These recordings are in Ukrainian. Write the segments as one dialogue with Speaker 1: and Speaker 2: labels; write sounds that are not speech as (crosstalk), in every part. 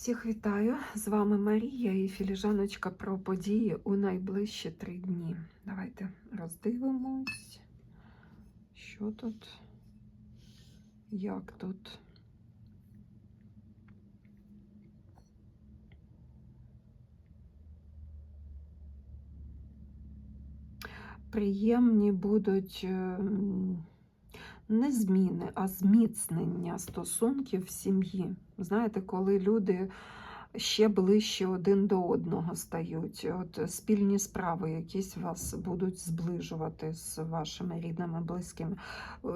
Speaker 1: Всіх вітаю! З вами Марія і філіжаночка про події у найближчі три дні. Давайте роздивимось, що тут, як тут. Приємні будуть ем, не зміни, а зміцнення стосунків в сім'ї. Знаєте, коли люди ще ближче один до одного стають, от спільні справи якісь вас будуть зближувати з вашими рідними, близькими,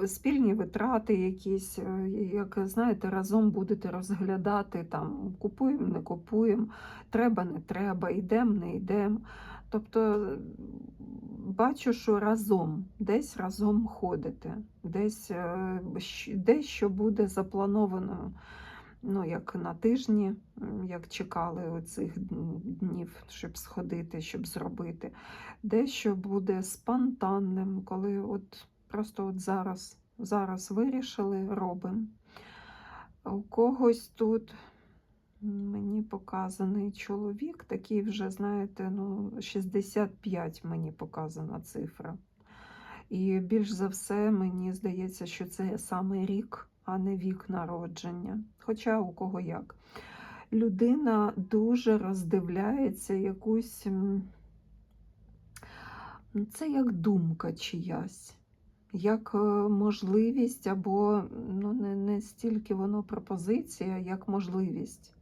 Speaker 1: спільні витрати якісь, е, як знаєте, разом будете розглядати там купуємо, не купуємо, треба, не треба, йдемо, не йдемо. Тобто бачу, що разом, десь разом ходите, десь е, дещо буде заплановано, ну, як на тижні, як чекали оцих днів, щоб сходити, щоб зробити. Дещо буде спонтанним, коли от просто от зараз, зараз вирішили, робимо. У когось тут Мені показаний чоловік, такий вже, знаєте, ну, 65 мені показана цифра. І більш за все, мені здається, що це саме рік, а не вік народження. Хоча у кого як. Людина дуже роздивляється якусь. ну, Це як думка чиясь, як е, можливість, або ну, не, не стільки воно пропозиція, як можливість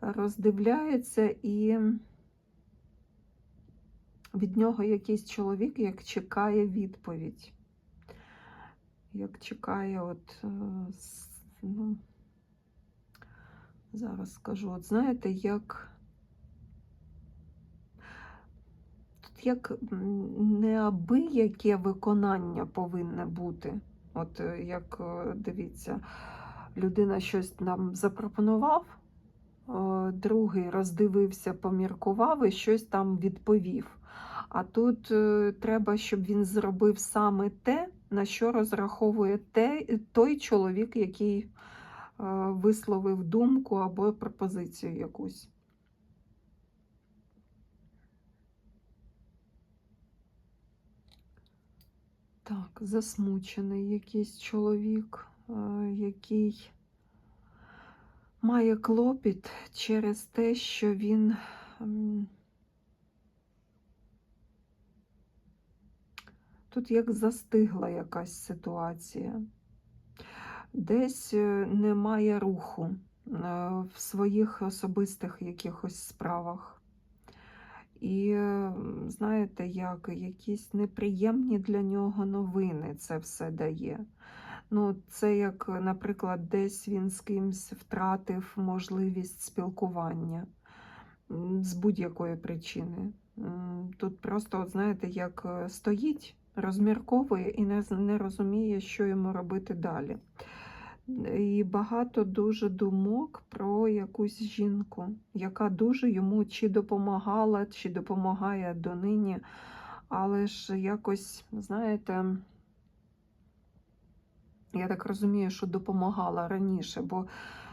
Speaker 1: роздивляється і від нього якийсь чоловік як чекає відповідь. Як чекає, от, е, ну, зараз скажу, от знаєте, як тут як неабияке виконання повинне бути. От е, як е, дивіться, людина щось нам запропонував, другий роздивився, поміркував і щось там відповів. А тут е, треба, щоб він зробив саме те, на що розраховує те, той чоловік, який е, висловив думку або пропозицію якусь. Так, засмучений якийсь чоловік, е, який має клопіт через те, що він тут як застигла якась ситуація. Десь е, немає руху е, в своїх особистих якихось справах. І е, знаєте, як якісь неприємні для нього новини це все дає. Ну, це як, наприклад, десь він з кимсь втратив можливість спілкування з будь-якої причини. Тут просто, от, знаєте, як е, стоїть, розмірковує і не, не розуміє, що йому робити далі. І багато дуже думок про якусь жінку, яка дуже йому чи допомагала, чи допомагає донині, але ж якось, знаєте, я так розумію, що допомагала раніше, бо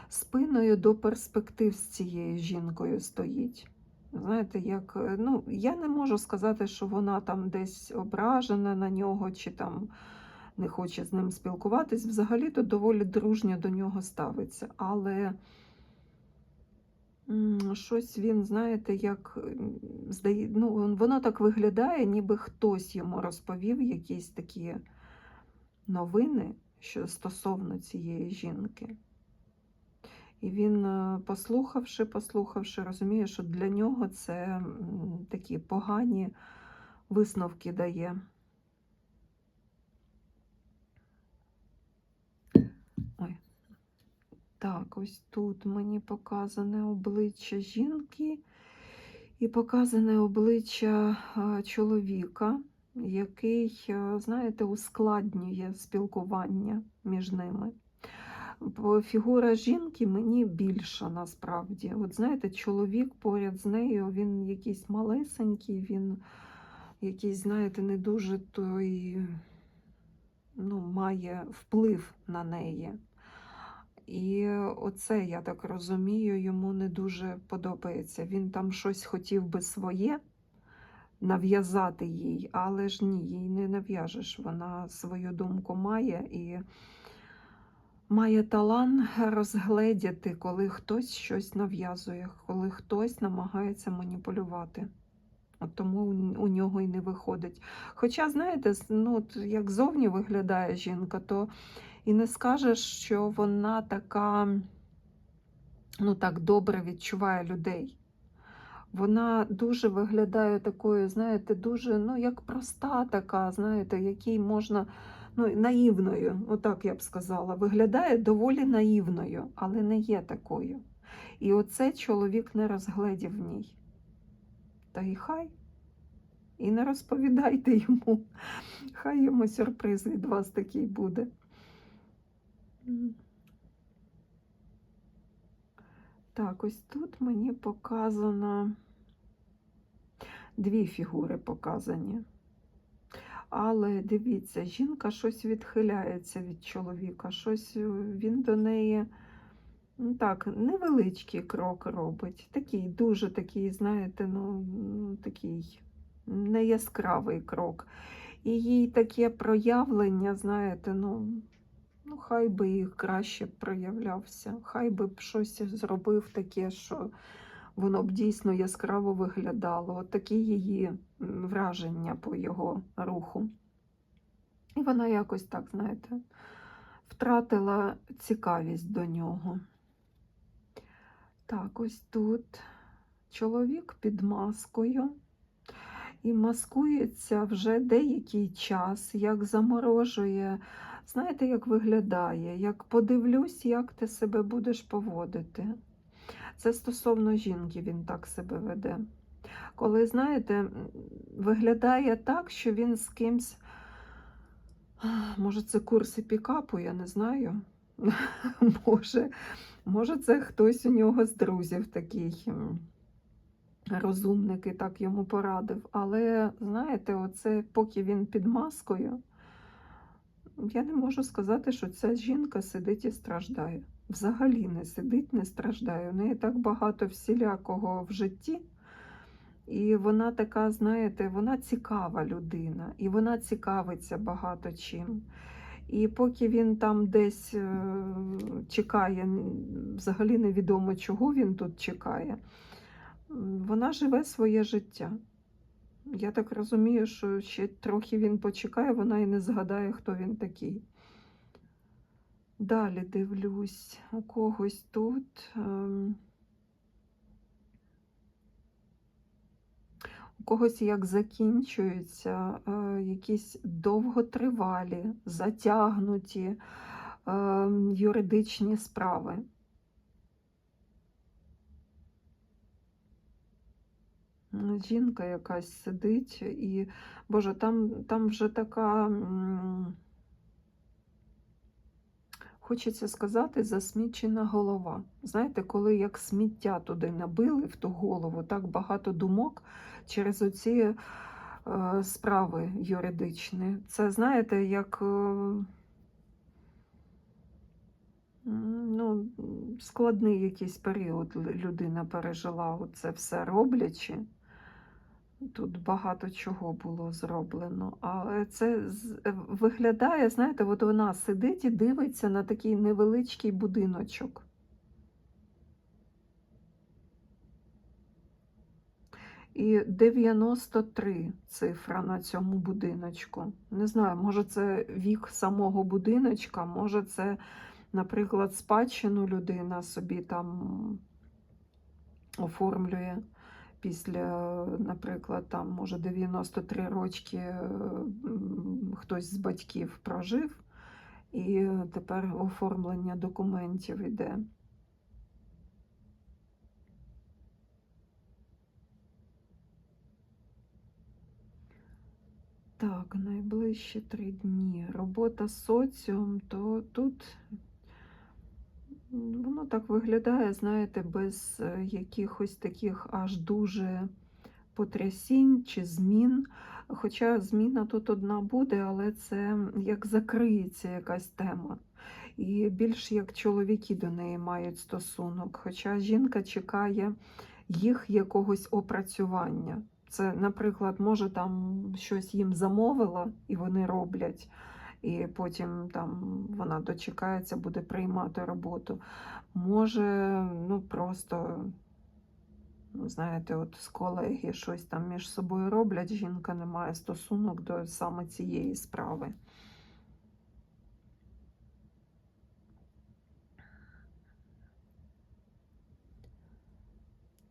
Speaker 1: спиною до перспектив з цією жінкою стоїть. Знаєте, як, е, ну, я не можу сказати, що вона там десь ображена на нього, чи там не хоче з ним спілкуватись. Взагалі-то доволі дружньо до нього ставиться. Але щось він, знаєте, як здає, ну, воно так виглядає, ніби хтось йому розповів якісь такі новини, що стосовно цієї жінки. І він, е, послухавши, послухавши, розуміє, що для нього це такі погані висновки дає. Ой. Так, ось тут мені показане обличчя жінки і показане обличчя е, чоловіка, який, е, знаєте, ускладнює спілкування між ними. Бо фігура жінки мені більша насправді. От знаєте, чоловік поряд з нею, він якийсь малесенький, він якийсь, знаєте, не дуже той, ну, має вплив на неї. І оце, я так розумію, йому не дуже подобається. Він там щось хотів би своє нав'язати їй, але ж ні, їй не нав'яжеш. Вона свою думку має і має талант розгледіти, коли хтось щось нав'язує, коли хтось намагається маніпулювати. От тому у- нього і не виходить. Хоча, знаєте, ну, як зовні виглядає жінка, то і не скажеш, що вона така, ну так добре відчуває людей. Вона дуже виглядає такою, знаєте, дуже, ну, як проста така, знаєте, якій можна, ну, наївною, отак я б сказала, виглядає доволі наївною, але не є такою. І оце чоловік не розгледів в ній. Та й хай. І не розповідайте йому. Хай йому сюрприз від вас такий буде. Так, ось тут мені показано дві фігури показані. Але дивіться, жінка щось відхиляється від чоловіка, щось е, він до неї ну, так, невеличкий крок робить. Такий, дуже такий, знаєте, ну, такий неяскравий крок. І їй таке проявлення, знаєте, ну, ну хай би і краще проявлявся, хай би б щось зробив таке, що воно б дійсно яскраво виглядало. От такі її враження по його руху. І вона якось так, знаєте, втратила цікавість до нього. Так, ось тут чоловік під маскою і маскується вже деякий час, як заморожує. Знаєте, як виглядає? Як подивлюсь, як ти себе будеш поводити. Це стосовно жінки він так себе веде. Коли, знаєте, виглядає так, що він з кимсь, може, це курси пікапу, я не знаю. (laughs) Може, може, це хтось у нього з друзів такий розумник і так йому порадив. Але, знаєте, оце поки він під маскою, я не можу сказати, що ця жінка сидить і страждає. Взагалі не сидить, не страждає. У неї так багато всілякого в житті. І вона така, знаєте, вона цікава людина, і вона цікавиться багато чим. І поки він там десь е, чекає, взагалі невідомо, чого він тут чекає, вона живе своє життя. Я так розумію, що ще трохи він почекає, вона і не згадає, хто він такий. Далі дивлюсь, у когось тут. ем, У когось як закінчуються е, якісь довготривалі, затягнуті е, юридичні справи. Жінка якась сидить, і, Боже, там, там вже така, хочеться сказати, засмічена голова. Знаєте, коли як сміття туди набили в ту голову, так багато думок через оці е, справи юридичні. Це, знаєте, як. е, Ну, складний якийсь період людина пережила це все роблячи. Тут багато чого було зроблено. Але це е, виглядає, знаєте, от вона сидить і дивиться на такий невеличкий будиночок. І 93 цифра на цьому будиночку. Не знаю, може це вік самого будиночка, може це, наприклад, спадщину людина собі там оформлює після, наприклад, там, може, 93 рочки е, хтось з батьків прожив, і тепер оформлення документів іде. Так, найближчі три дні. Робота з соціум, то тут воно так виглядає, знаєте, без е, якихось таких аж дуже потрясінь чи змін. Хоча зміна тут одна буде, але це як закриється якась тема. І більш як чоловіки до неї мають стосунок. Хоча жінка чекає їх якогось опрацювання. Це, наприклад, може там щось їм замовила, і вони роблять, і потім там вона дочекається, буде приймати роботу. Може, ну просто, ну, знаєте, от з колеги щось там між собою роблять, жінка не має стосунок до саме цієї справи.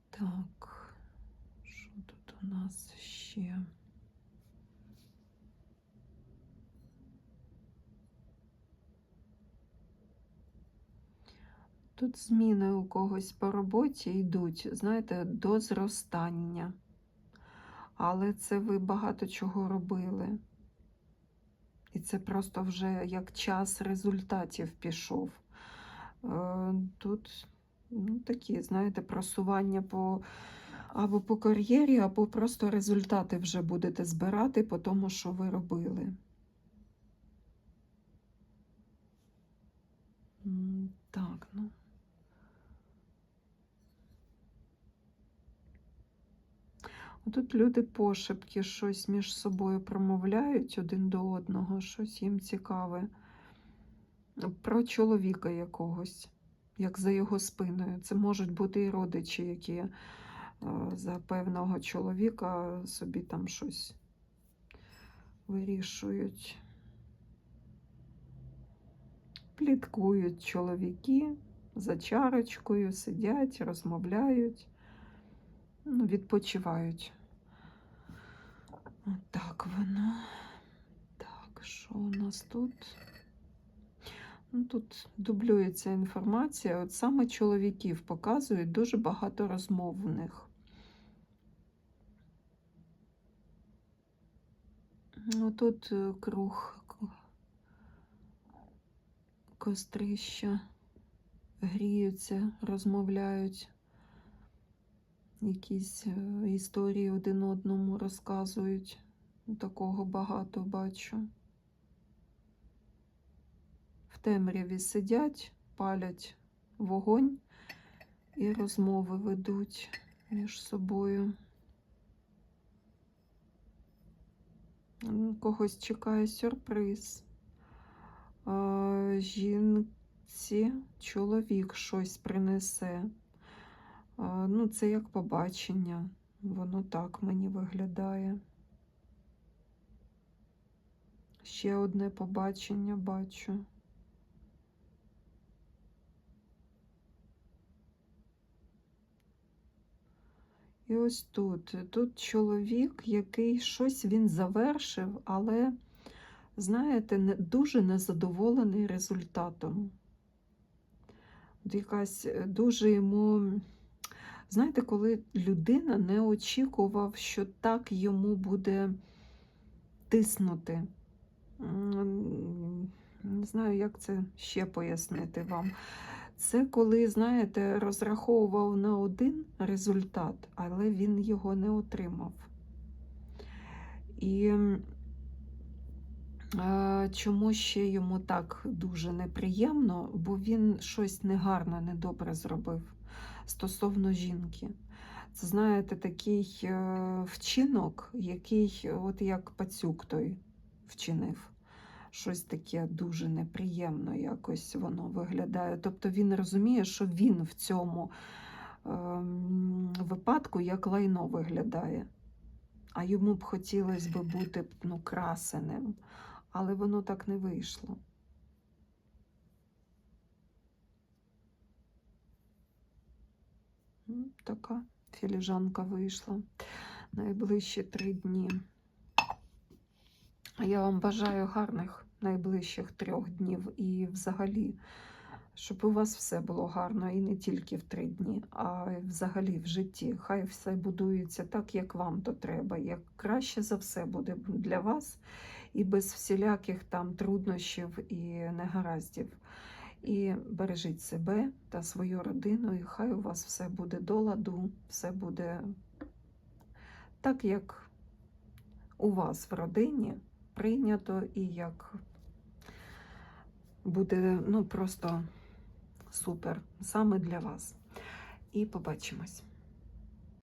Speaker 1: Так, що тут у нас ще? Тут зміни у когось по роботі йдуть, знаєте, до зростання. Але це ви багато чого робили. І це просто вже як час результатів пішов. Е, Тут ну, такі, знаєте, просування по або по кар'єрі, або просто результати вже будете збирати по тому, що ви робили. Так, ну. Тут люди пошепки щось між собою промовляють один до одного, щось їм цікаве. Про чоловіка якогось, як за його спиною. Це можуть бути і родичі, які е, за певного чоловіка собі там щось вирішують. Пліткують чоловіки за чарочкою, сидять, розмовляють, ну, відпочивають. Отак воно. Так, що у нас тут? Ну, Тут дублюється інформація. От саме чоловіків показують дуже багато розмов в них. Ну, тут е, круг кострища гріються, розмовляють, якісь е, історії один одному розказують. Такого багато бачу. В темряві сидять, палять вогонь і розмови ведуть між собою. Когось чекає сюрприз. Жінці чоловік щось принесе. Ну, це як побачення. Воно так мені виглядає. Ще одне побачення бачу. І ось тут. Тут чоловік, який щось він завершив, але, знаєте, не, дуже незадоволений результатом. Якась дуже йому, знаєте, коли людина не очікував, що так йому буде тиснути. Не знаю, як це ще пояснити вам. Це коли, знаєте, розраховував на один результат, але він його не отримав. І е, чому ще йому так дуже неприємно, бо він щось негарно, недобре зробив стосовно жінки. Це, знаєте, такий е, вчинок, який, от як пацюк той вчинив щось таке дуже неприємно якось воно виглядає. Тобто він розуміє, що він в цьому ем, випадку як лайно виглядає. А йому б хотілося б бути ну, красеним, але воно так не вийшло. Така філіжанка вийшла найближчі три дні. Я вам бажаю гарних найближчих трьох днів і взагалі, щоб у вас все було гарно і не тільки в три дні, а взагалі в житті. Хай все будується так, як вам то треба, як краще за все буде для вас і без всіляких там труднощів і негараздів. І бережіть себе та свою родину, і хай у вас все буде до ладу, все буде так, як у вас в родині прийнято і як буде ну, просто супер саме для вас. І побачимось.